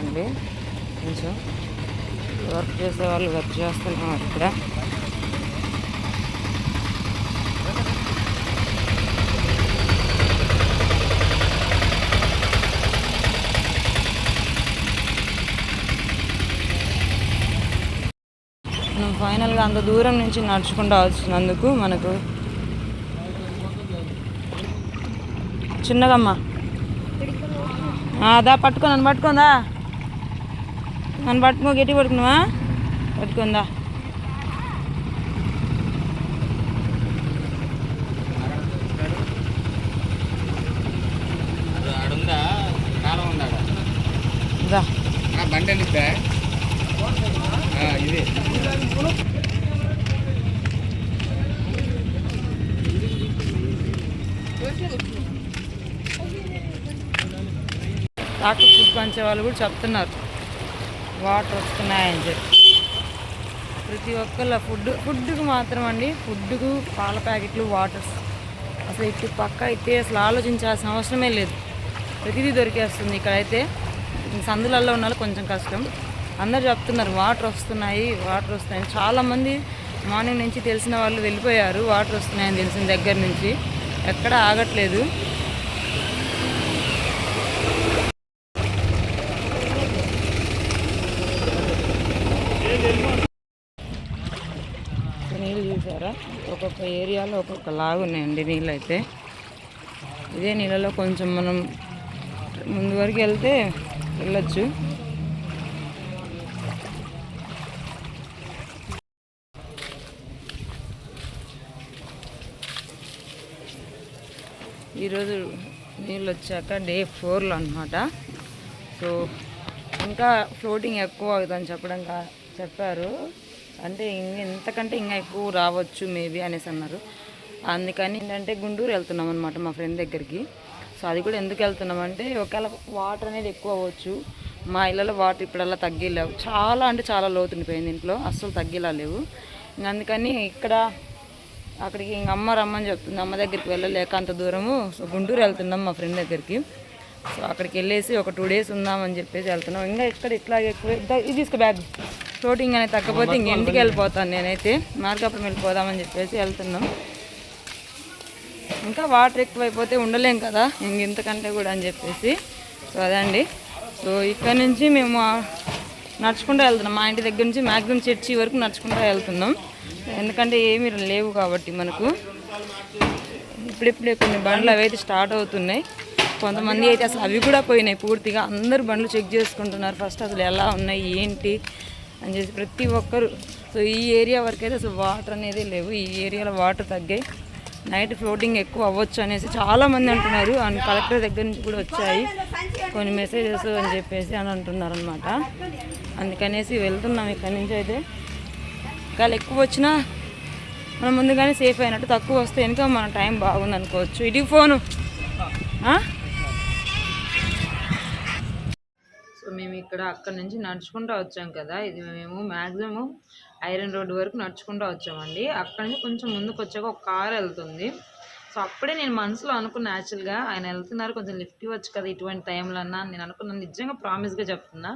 చేస్తున్నారండి కొంచెం వర్క్ చేసే వాళ్ళు వర్క్ చేస్తున్నారు ఇక్కడ. మనం ఫైనల్గా అంత దూరం నుంచి నడుచుకుంటూ వచ్చినందుకు మనకు చిన్నదమ్మా. అదా పట్టుకో పట్టుకుందా నన్ను పట్టుకో గట్టి పట్టుకున్నావా? పట్టుకుందా? బండి ఇదే. డాక్టర్ ఫుడ్ పంచే వాళ్ళు కూడా చెప్తున్నారు. వాటర్ వస్తున్నాయని చెప్పి. ప్రతి ఒక్కళ్ళ ఫుడ్ ఫుడ్కి మాత్రం అండి ఫుడ్కు పాల ప్యాకెట్లు వాటర్స్ అసలు ఇటు పక్క అయితే అసలు ఆలోచించాల్సిన అవసరమే లేదు. ప్రతిదీ దొరికేస్తుంది ఇక్కడైతే. సందులలో ఉన్న కొంచెం కష్టం. అందరు చెప్తున్నారు వాటర్ వస్తున్నాయి వాటర్ వస్తున్నాయి. చాలామంది మార్నింగ్ నుంచి తెలిసిన వాళ్ళు వెళ్ళిపోయారు వాటర్ వస్తున్నాయని తెలిసిన దగ్గర నుంచి. ఎక్కడ ఆగట్లేదు నీళ్ళు చూసారా ఒక్కొక్క ఏరియాలో ఒక్కొక్క లాగా ఉన్నాయండి నీళ్ళు అయితే ఇదే నీళ్ళలో కొంచెం మనం ముందు వరకు వెళ్తే వెళ్ళచ్చు. ఈరోజు నీళ్ళు వచ్చాక డే ఫోర్లో అనమాట సో ఇంకా ఫ్లోటింగ్ ఎక్కువ అవుతుందని చెప్పడం కా చెప్పారు. అంటే ఎంతకంటే ఇంకా ఎక్కువ రావచ్చు మేబీ అనేసి అన్నారు. అందుకని ఏంటంటే గుంటూరు వెళ్తున్నాం అనమాట మా ఫ్రెండ్ దగ్గరికి. సో అది కూడా ఎందుకు వెళ్తున్నాం అంటే ఒకవేళ వాటర్ అనేది ఎక్కువ అవ్వచ్చు. మా ఇళ్ళలో వాటర్ ఇప్పుడల్లా తగ్గిలేవు. చాలా అంటే చాలా లోతుండిపోయింది ఇంట్లో. అస్సలు తగ్గిలా లేవు. అందుకని ఇక్కడ అక్కడికి ఇంక అమ్మ రమ్మని చెప్తుంది. అమ్మ దగ్గరికి వెళ్ళలేక అంత దూరము. సో గుంటూరు వెళ్తున్నాం మా ఫ్రెండ్ దగ్గరికి. సో అక్కడికి వెళ్ళేసి ఒక టూ డేస్ ఉందామని చెప్పేసి వెళ్తున్నాం. ఇంకా ఇక్కడ ఇట్లాగే ఎక్కువ ఇది తీసుకో బ్యాగ్ ఫ్లోటింగ్ అనేది తగ్గపోతే ఇంక ఇంటికి వెళ్ళిపోతాను నేనైతే? మార్కాపురం వెళ్ళిపోదామని చెప్పేసి వెళ్తున్నాం. ఇంకా వాటర్ ఎక్కువైపోతే ఉండలేం కదా? ఇంక ఇంతకంటే కూడా అని చెప్పేసి. సో అదండి. సో ఇక్కడ నుంచి మేము నడుచుకుంటూ వెళ్తున్నాం. మా ఇంటి దగ్గర నుంచి మ్యాక్సిమం చర్చి వరకు నడుచుకుంటూ వెళ్తున్నాం. ఎందుకంటే ఏమీ లేవు కాబట్టి మనకు. ఇప్పుడిప్పుడే కొన్ని బండ్లు అవి అయితే స్టార్ట్ అవుతున్నాయి. కొంతమంది అయితే అసలు అవి కూడా పోయినాయి పూర్తిగా. అందరు బండ్లు చెక్ చేసుకుంటున్నారు. ఫస్ట్ అసలు ఎలా ఉన్నాయి ఏంటి అని చెప్పి ప్రతి ఒక్కరు. సో ఈ ఏరియా వరకు అయితే అసలు వాటర్ అనేది లేవు. ఈ ఏరియాలో వాటర్ తగ్గాయి. నైట్ ఫ్లోటింగ్ ఎక్కువ అవ్వచ్చు అనేసి చాలా మంది అంటున్నారు. అండ్ కలెక్టర్ దగ్గర నుంచి కూడా వచ్చాయి. కొన్ని మెసేజెస్ అని చెప్పేసి అని అంటున్నారు అనమాట అందుకనేసి వెళ్తున్నాం ఇక్కడి నుంచి అయితే. ఒకవేళ ఎక్కువ వచ్చినా మనం ముందుగానే సేఫ్ అయినట్టు తక్కువ వస్తే వెనుక మన టైం బాగుంది అనుకోవచ్చు ఇటు ఫోను. మేము ఇక్కడ అక్కడ నుంచి నడుచుకుంటూ వచ్చాం కదా. ఇది మేము మ్యాక్సిమం ఐరన్ రోడ్ వరకు నడుచుకుంటూ వచ్చామండి. అక్కడ నుంచి కొంచెం ముందుకు వచ్చాక ఒక కార్ వెళ్తుంది. సో అప్పుడే నేను మనసులో అనుకున్నా యాక్చువల్గా ఆయన వెళ్తున్నారు కొంచెం లిఫ్ట్ ఇవ్వచ్చు కదా ఇటువంటి టైంలో అన్నా నేను అనుకున్నాను నిజంగా ప్రామిస్గా చెప్తున్నా.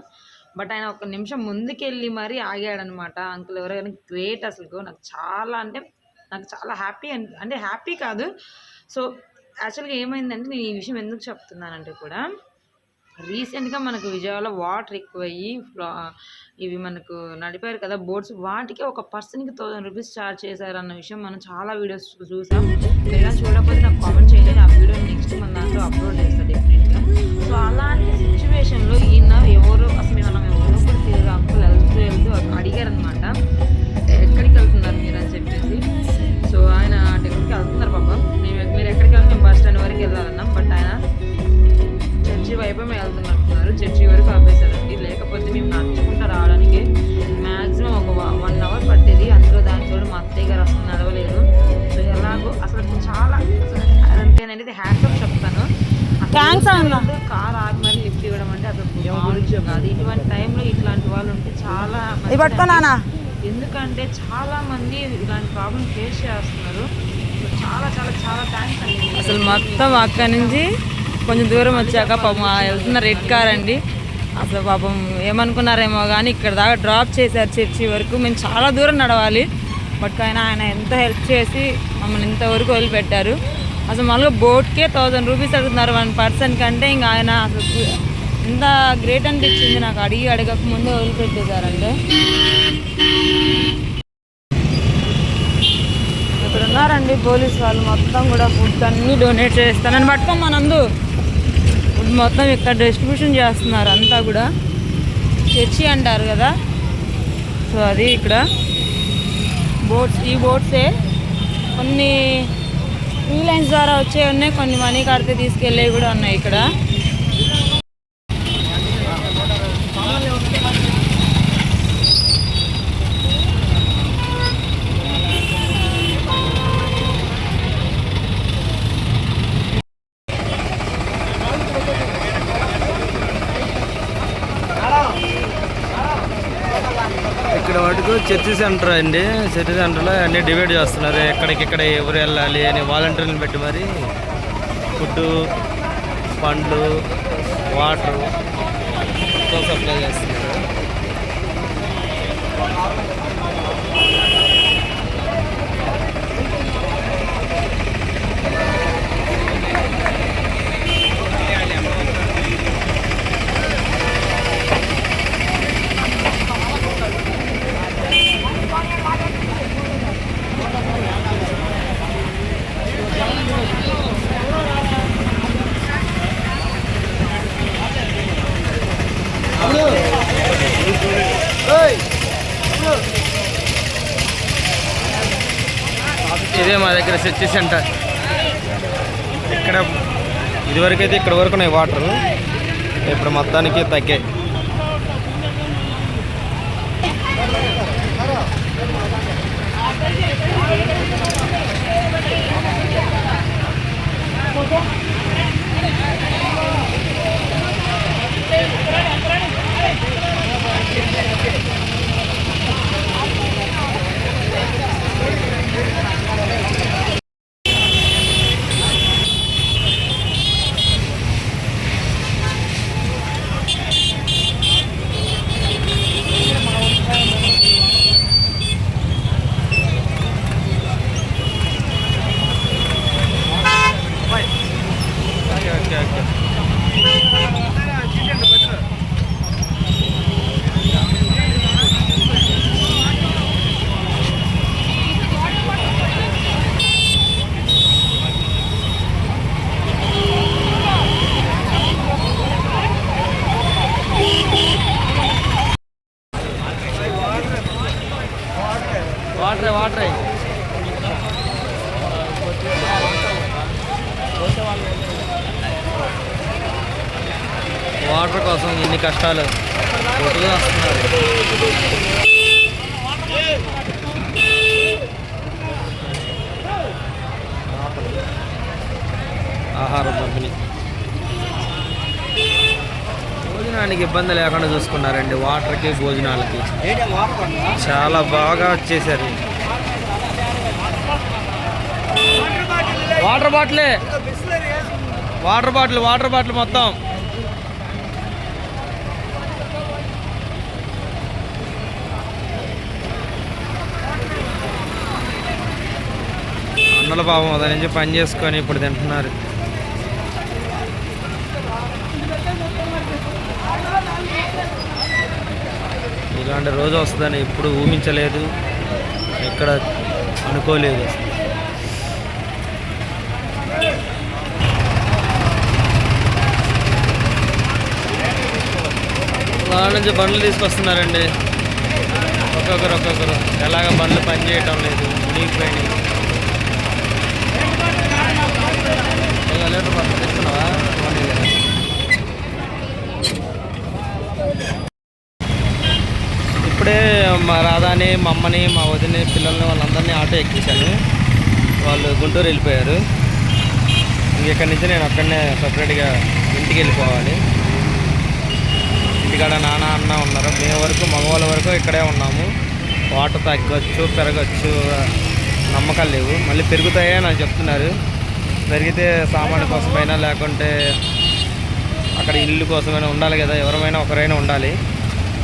బట్ ఆయన ఒక నిమిషం ముందుకెళ్ళి మరీ ఆగాడనమాట. అంకుల్ ఎవరైనా గ్రేట్ అసలు నాకు చాలా అంటే నాకు చాలా హ్యాపీ అంటే హ్యాపీ కాదు. సో యాక్చువల్గా ఏమైందంటే నేను ఈ విషయం ఎందుకు చెప్తున్నానంటే కూడా రీసెంట్గా మనకు విజయవాడలో వాటర్ ఎక్కువయ్యి ఫ్లా- ఇవి మనకు నడిపారు కదా బోట్స్ వాటికి ఒక పర్సన్కి థౌసండ్ రూపీస్ ఛార్జ్ చేశారు అన్న విషయం మనం చాలా వీడియోస్ చూసాం. ఇలా చూడకపోతే నాకు కామెంట్ చేయండి ఆ వీడియో నెక్స్ట్ మన దాంట్లో అప్లోడ్ చేస్తాను డెఫినెట్గా. సో అలాంటి సిచ్యువేషన్లో ఈయన ఎవరు అసలు మనం ఎవరో కూడా తెలియదు అంకుల్ వెళ్తూ వెళ్తూ అడిగారు మేము వెళ్తున్నట్టున్నారు చర్చి వరకు ఆపేశారండి. లేకపోతే మేము నడుచుకుంటూ రావడానికి మ్యాక్సిమం ఒక వన్ అవర్ పట్టేది. అందులో దాని తోడు మా అత్తయ్య గారు అసలు నడవలేదు. సో ఎలాగో అసలు చాలా అంటే నేను హ్యాండ్స్ చెప్తాను. థ్యాంక్స్ అన్న. కార్ ఆగి మరి లిఫ్ట్ ఇవ్వడం అంటే అసలు కాదు. ఇటువంటి టైంలో ఇట్లాంటి వాళ్ళు ఉంటే చాలా. ఎందుకంటే చాలా మంది ఇలాంటి ప్రాబ్లం ఫేస్ చేస్తున్నారు. సో చాలా చాలా చాలా థ్యాంక్స్ అండి. అసలు మొత్తం అక్కడి నుంచి కొంచెం దూరం వచ్చాక పాపం ఆ వెళ్తున్న రెడ్ కార్ అండి. అసలు పాపం ఏమనుకున్నారేమో కానీ ఇక్కడ దాకా డ్రాప్ చేశారు చర్చి వరకు. మేము చాలా దూరం నడవాలి. బట్ ఆయన ఆయన ఎంత హెల్ప్ చేసి మమ్మల్ని ఇంతవరకు వదిలిపెట్టారు. అసలు మామూలుగా బోట్కే థౌజండ్ రూపీస్ అడుగుతున్నారు వన్ పర్సన్ కంటే. ఇంకా ఆయన అసలు ఎంత గ్రేట్ అనిపించింది నాకు. అడిగి అడగక ముందే వదిలిపెట్టేశారంటే. ఇక్కడ ఉన్నారండి పోలీస్ వాళ్ళు. మొత్తం కూడా ఫుడ్ అన్నీ డొనేట్ చేస్తానని పట్టుకోమ్మా నందు. మొత్తం ఇక్కడ డిస్ట్రిబ్యూషన్ చేస్తున్నారు అంతా కూడా. చర్చి అంటారు కదా. సో అది ఇక్కడ. బోట్స్ ఈ బోట్సే కొన్ని ఫ్రీ లైన్స్ ద్వారా వచ్చే ఉన్నాయి కొన్ని మనీ కడితే తీసుకెళ్ళేవి కూడా ఉన్నాయి ఇక్కడ ఇక్కడ మటుకు చర్చి సెంటర్ అండి. చర్చి సెంటర్లో అన్ని డివైడ్ చేస్తున్నారు. ఎక్కడికిక్కడ ఎవరు వెళ్ళాలి అని వాలంటీర్లను పెట్టి మరి ఫుడ్ పండ్లు వాటర్ సప్లై చేస్తున్నారు. ఇదే మా దగ్గర చర్చి సెంటర్ ఇక్కడ ఇదివరకైతే ఇక్కడ వరకు ఉన్నాయి వాటర్. ఇప్పుడు మొత్తానికి తగ్గాయి. Okay okay okay water water water కోసం ఇన్ని కష్టాలు. ఆహారం పంపిణీ. భోజనానికి ఇబ్బంది లేకుండా చూసుకున్నారండి వాటర్కి భోజనాలకి. చాలా బాగా వచ్చేసారు. వాటర్ బాటిలే. వాటర్ బాటిల్ వాటర్ బాటిల్ మొత్తం. అన్నల పాపం దాని నుంచి పని చేసుకొని ఇప్పుడు తింటున్నారు. ఇలాంటి రోజు వస్తుందని ఎప్పుడు ఊహించలేదు. ఎక్కడ అనుకోలేదు అసలు. వాళ్ళ నుంచి బండ్లు తీసుకొస్తున్నారండి. ఒక్కొక్కరు ఒక్కొక్కరు. ఎలాగ బండ్లు పనిచేయటం లేదు. మునిగిపోయినాయి ఇదిగో లీటర్ మొత్తం తెచ్చుకున్నావా పోనీ కదా. ఇప్పుడే మా రాధాని మా అమ్మని మా వదిని పిల్లల్ని వాళ్ళందరినీ ఆటో ఎక్కించాను వాళ్ళు గుంటూరు వెళ్ళిపోయారు. ఇక్కడి నుంచి నేను అక్కడనే సపరేట్గా ఇంటికి వెళ్ళిపోవాలి. ఇంటికాడ నాన్న అన్న ఉన్నారు. మేము వరకు మగవాళ్ళ వరకు ఇక్కడే ఉన్నాము. వాటర్ తగ్గొచ్చు పెరగచ్చు నమ్మకాలు లేవు. మళ్ళీ పెరుగుతాయని నాకు చెప్తున్నారు. పెరిగితే సామాన్య కోసమైనా లేకుంటే అక్కడ ఇల్లు కోసమైనా ఉండాలి కదా ఎవరైనా ఒకరైనా ఉండాలి.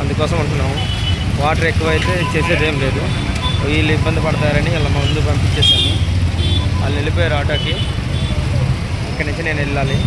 అందుకోసం ఉంటున్నాము. వాటర్ ఎక్కువైతే చేసేది ఏం లేదు. వీళ్ళు ఇబ్బంది పడతారని ఇలా ముందు పంపించేసాను వాళ్ళు వెళ్ళిపోయారు ఆటోకి. ఇక్కడి నుంచి నేను వెళ్ళాలి.